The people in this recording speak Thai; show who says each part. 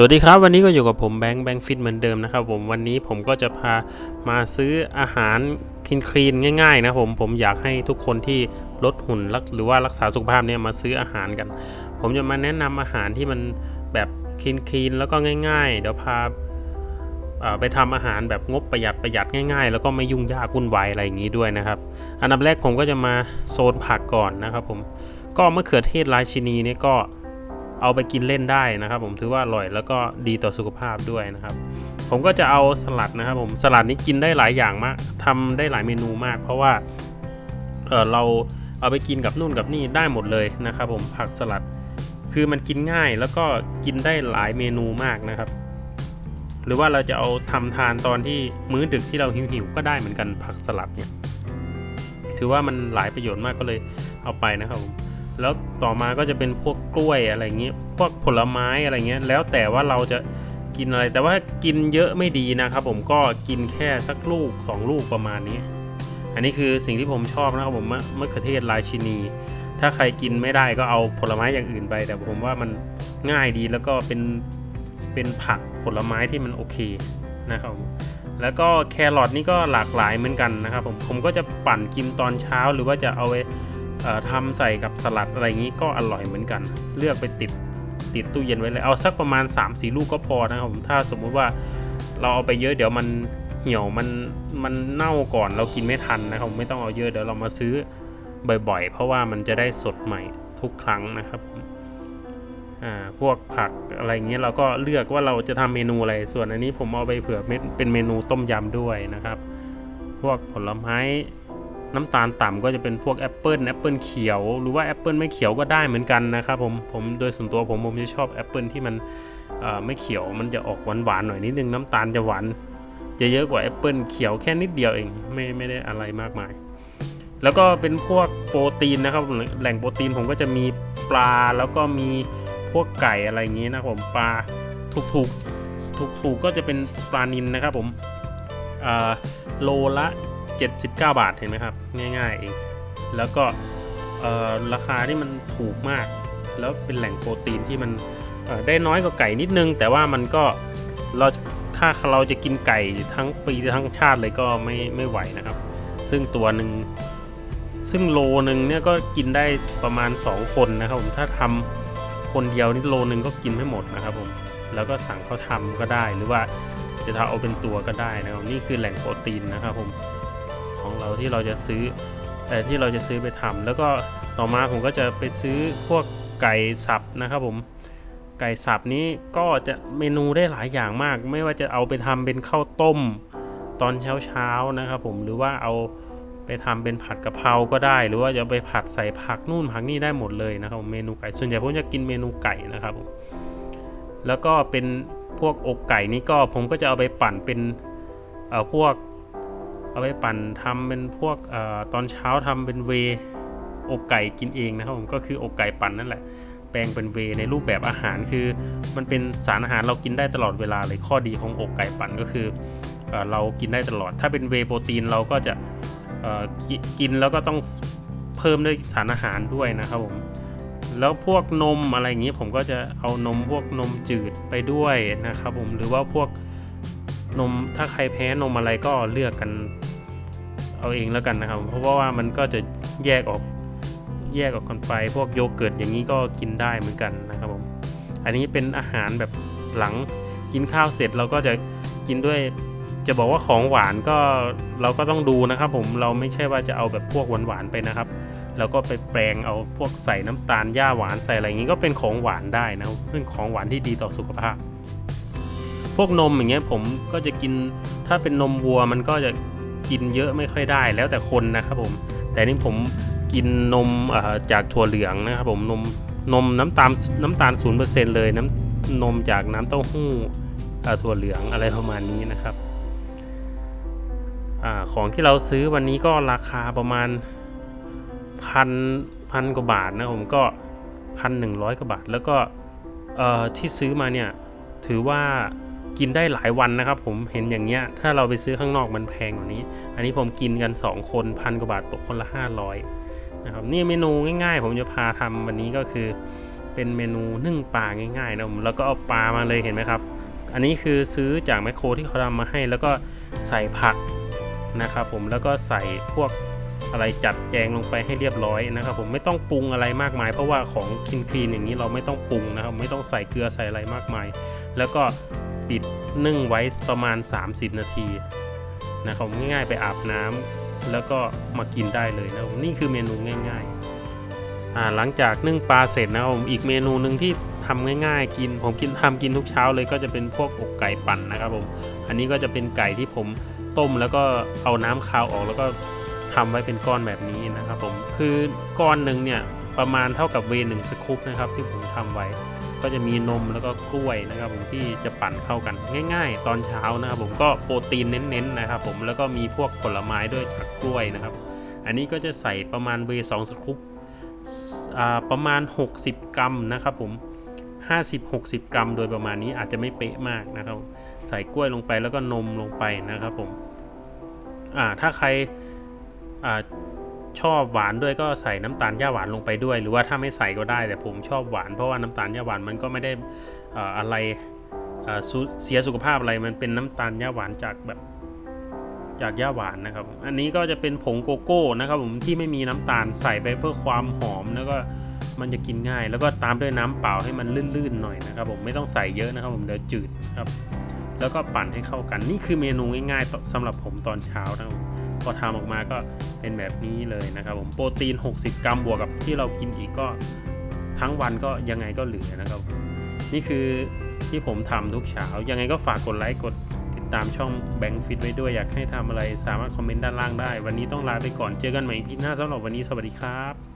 Speaker 1: สวัสดีครับ วันนี้ก็อยู่กับผมแบงค์แบงค์ฟิตเหมือนเดิมนะครับผมวันนี้ผมก็จะพามาซื้ออาหารคลีนคลีนง่ายๆนะผมผมอยากให้ทุกคนที่ลดหุ่นรักหรือว่ารักษาสุขภาพเนี่ยมาซื้ออาหารกัน ผมจะมาแนะนำอาหารที่มันแบบคลีนคลีนแล้วก็ง่าย ๆ เดี๋ยวพาไปทำอาหารแบบงบประหยัดประหยัดง่าย ๆ แล้วก็ไม่ยุ่งยากวุ่นวายอะไรอย่างนี้ด้วยนะครับ อันดับแรกผมก็จะมาโซนผักก่อนนะครับผมก็มะเขือเทศราชินีเนี่ยก็ เอาไปกินเล่นได้นะครับ ผมถือว่าอร่อยแล้วก็ดีต่อสุขภาพด้วยนะครับ ผมก็จะเอาสลัดนะครับ ผมสลัดนี้กินได้หลายอย่างมากทำได้หลายเมนูมาก เพราะว่าเออเราเอาไปกินกับนู่นกับนี่ได้หมดเลยนะครับ ผมผักสลัดคือมันกินง่ายแล้วก็กินได้หลายเมนูมากนะครับ หรือว่าเราจะเอาทำทานตอนที่มื้อดึกที่เราหิวๆก็ได้เหมือนกันผักสลัดเนี่ยถือว่ามันหลายประโยชน์มากก็เลยเอาไปนะครับผม แล้วต่อมาก็จะเป็นพวกกล้วยอะไรเงี้ยพวกผลไม้อะไรเงี้ยแล้วแต่ว่าเราจะกินอะไร แต่ว่ากินเยอะไม่ดีนะครับ ผมก็กินแค่สักลูก 2 ลูกประมาณนี้ อันนี้คือสิ่งที่ผมชอบนะครับผมมะมะเขือเทศราชินี ถ้าใครกินไม่ได้ก็เอาผลไม้อย่างอื่นไป แต่ผมว่ามันง่ายดีแล้วก็เป็นเป็นผักผลไม้ที่มันโอเคนะครับผมแล้วก็แครอทนี่ก็หลากหลายเหมือนกันนะครับผมผมก็จะปั่นกินตอนเช้าหรือว่าจะเอาไว้ ทำใส่กับสลัดอะไรอย่างนี้ก็อร่อยเหมือนกัน เลือกไปติดติดตู้เย็นไว้เลยเอาสักประมาณ 3-4 ลูกก็พอนะครับผมถ้าสมมุติว่าเราเอาไปเยอะเดี๋ยวมันเหี่ยวมันมันเน่าก่อนเรากินไม่ทันนะครับไม่ต้องเอาเยอะเดี๋ยวเรามาซื้อบ่อยๆ เพราะว่ามันจะได้สดใหม่ทุกครั้งนะครับอ่าพวกผักอะไรเงี้ยเราก็เลือกว่าเราจะทำเมนูอะไรส่วนอันนี้ผมเอาไปเผื่อเม็ดเป็นเมนูต้มยำด้วยนะครับ พวกผลไม้ น้ำตาลต่ำก็จะเป็นพวกแอปเปิลแอปเปิลเขียว หรือว่าแอปเปิลไม่เขียวก็ได้เหมือนกันนะครับผมผมโดยส่วนตัวผมผมจะชอบแอปเปิลที่มันไม่เขียวมันจะออกหวานหวานๆหน่อยนิดนึงน้ำตาลจะหวานจะเยอะกว่าแอปเปิลเขียวแค่นิดเดียวเองไม่ไม่ได้อะไรมากมาย แล้วก็เป็นพวกโปรตีนนะครับแหล่งโปรตีนผมก็จะมีปลาแล้วก็มีพวกไก่อะไรอย่างนี้นะผมปลาถูกถูกถูกถูกก็จะเป็นปลานินนะครับผมโลละ 79 บาทเห็นไหมครับ ง่ายๆเองแล้วก็ราคาที่มันถูกมาก แล้วเป็นแหล่งโปรตีนที่มันได้น้อยกว่าไก่นิดนึง แต่ว่ามันก็เราถ้าเราจะกินไก่ทั้งปีทั้งชาติเลยก็ไม่ไม่ไหวนะครับ ซึ่งตัวหนึ่งซึ่งโลหนึ่งเนี่ยก็กินได้ประมาณ 2 คนนะครับผมถ้าทำคนเดียวนี่โลหนึ่งก็กินไม่หมดนะครับผมแล้วก็สั่งเขาทำก็ได้หรือว่าจะทำเอาเป็นตัวก็ได้นะครับนี่คือแหล่งโปรตีนนะครับผม ของเราที่เราจะซื้อเอ่ที่เราจะซื้อไปทำแล้วก็ต่อมาผมก็จะไปซื้อพวกไก่สับนะครับผมไก่สับนี้ก็จะเมนูได้หลายอย่างมาก ไม่ว่าจะเอาไปทำเป็นข้าวต้มตอนเช้าๆนะครับผมหรือว่าเอาไปทำเป็นผัดกะเพราก็ได้ หรือว่าจะไปผัดใส่ผักนู่นผักนี่ได้หมดเลยนะครับผมเมนูไก่ส่วนใหญ่ผมจะกินเมนูไก่นะครับผมแล้วก็เป็นพวกอกไก่นี่ก็ผมก็จะเอาไปปั่นเป็นเอ่อพวก เอาไปปั่นทำเป็นพวกอตอนเช้าทำเป็นเวอกไก่กินเองนะครับผมก็คืออกไก่ปั่นนั่นแหละ แปลงเป็นเวในรูปแบบอาหารคือ มันเป็นสารอาหารเรากินได้ตลอดเวลาเลยข้อดีของอกไก่ปั่นก็คือเอเรากินได้ตลอด ถ้าเป็นเวโปรตีนเราก็จะกิกินแล้วก็ต้องเพิ่มด้วยสารอาหารด้วยนะครับผมแล้วพวกนมอะไรอย่างนี้ผมก็จะเอานมพวกนมจืดไปด้วยนะครับผมหรือว่าพวก นมถ้าใครแพ้นมอะไรก็เลือกกันเอาเองแล้วกันนะครับ เพราะว่ามันก็จะแยกออกแยกออกกันไป พวกโยเกิร์ตอย่างนี้ก็กินได้เหมือนกันนะครับผมอันนี้เป็นอาหารแบบหลังกินข้าวเสร็จเราก็จะกินด้วยจะบอกว่าของหวานก็เราก็ต้องดูนะครับผมเราไม่ใช่ว่าจะเอาแบบพวกหวานๆไปนะครับแล้วก็ไปแปลงเอาพวกใส่น้ำตาลหญ้าหวานใส่อะไรอย่างนี้ก็เป็นของหวานได้นะครับเป็นของหวานที่ดีต่อสุขภาพ พวกนมอย่างเงี้ยผมก็จะกินถ้าเป็นนมวัวมันก็จะกินเยอะไม่ค่อยได้แล้วแต่คนนะครับผม แต่นี่ผมกินนมเอ่อจากถั่วเหลืองนะครับผมนมนมน้ำตาลน้ำตาลศูนเปอร์เซ็นเลยน้ำนมจากน้ำเต้าหู้เอ่อถั่วเหลืองอะไรประมาณนี้นะครับอาของที่เราซื้อวันนี้ก็ราคาประมาณพันพันกว่าบาทนะผมก็พันหนึ่งร้อยกว่าบาท แล้วก็เอ่อที่ซื้อมาเนี่ยถือว่า กินได้หลายวันนะครับ ผมเห็นอย่างเงี้ยถ้าเราไปซื้อข้างนอกมันแพงกว่านี้ อันนี้ผมกินกัน 2 คนพันกว่าบาทตกคนละ 500นะครับนี่เมนูง่ายๆ ผมจะพาทำวันนี้ก็คือ เป็นเมนูนึ่งปลาง่ายๆนะผมแล้วก็เอาปลามาเลยเห็นไหมครับ อันนี้คือซื้อจากแมคโครที่เขาทำมาให้ แล้วก็ใส่ผักนะครับผมแล้วก็ใส่พวกอะไรจัดแจงลงไปให้เรียบร้อยนะครับผมไม่ต้องปรุงอะไรมากมาย เพราะว่าของคินคลีนอย่างนี้เราไม่ต้องปรุงนะครับ ไม่ต้องใส่เกลือใส่อะไรมากมาย แล้วก็ ปิดนึ่งไว้ประมาณ 30 นาทีนะครับง่ายๆไปอาบน้ำแล้วก็มากินได้เลยนะครับนี่คือเมนูง่ายๆอ่าหลังจากนึ่งปลาเสร็จนะครับผมอีกเมนูหนึ่งที่ทำง่ายๆ กินผมกินทำกินทุกเช้าเลยก็จะเป็นพวกอกไก่ปั่นนะครับผมอันนี้ก็จะเป็นไก่ที่ผมต้มแล้วก็เอาน้ำคาวออกแล้วก็ทำไว้เป็นก้อนแบบนี้นะครับผมคือก้อนหนึ่งเนี่ยประมาณเท่ากับเวย์หนึ่งสกู๊ปนะครับที่ผมทำไว้ ก็จะมีนมแล้วก็กล้วยนะครับผมที่จะปั่นเข้ากันง่าย ๆ ตอนเช้านะครับผมก็โปรตีนเน้นๆนะครับผมแล้วก็มีพวกผลไม้ด้วยจากกล้วยนะครับ อันนี้ก็จะใส่ประมาณเวสองสกู๊ปอ่าประมาณ 60 กรัมนะครับผม50-60 กรัม โดยประมาณนี้อาจจะไม่เป๊ะมากนะครับ ใส่กล้วยลงไปแล้วก็นมลงไปนะครับผมอ่าถ้าใครอ่า ชอบหวานด้วยก็ใส่น้ำตาลย่าหวานลงไปด้วย หรือว่าถ้าไม่ใส่ก็ได้ แต่ผมชอบหวานเพราะว่าน้ำตาลย่าหวานมันก็ไม่ได้อ่าอะไรเสียสุขภาพอะไรมันเป็นน้ำตาลย่าหวานจากแบบจากย่าหวานนะครับ อันนี้ก็จะเป็นผงโกโก้นะครับผมที่ไม่มีน้ำตาลใส่ไปเพื่อความหอมแล้วก็มันจะกินง่าย แล้วก็ตามด้วยน้ำเปล่าให้มันลื่นๆหน่อยนะครับ ผมไม่ต้องใส่เยอะนะครับ ผมเดี๋ยวจืดครับ แล้วก็ปั่นให้เข้ากันนี่คือเมนูง่ายๆสำหรับผมตอนเช้านะครับ พอทำออกมาก็เป็นแบบนี้เลยนะครับผมโปรตีน 60 กรัมบวกกับที่เรากินอีกก็ทั้งวันก็ยังไงก็เหลือนะครับ นี่คือที่ผมทำทุกเช้า ยังไงก็ฝากกดไลค์กดติดตามช่องแบงค์ฟิตไว้ด้วยอยากให้ทำอะไรสามารถคอมเมนต์ด้านล่างได้ วันนี้ต้องลาไปก่อนเจอกันใหม่พีหน้าสำหรับวันนี้สวัสดีครับ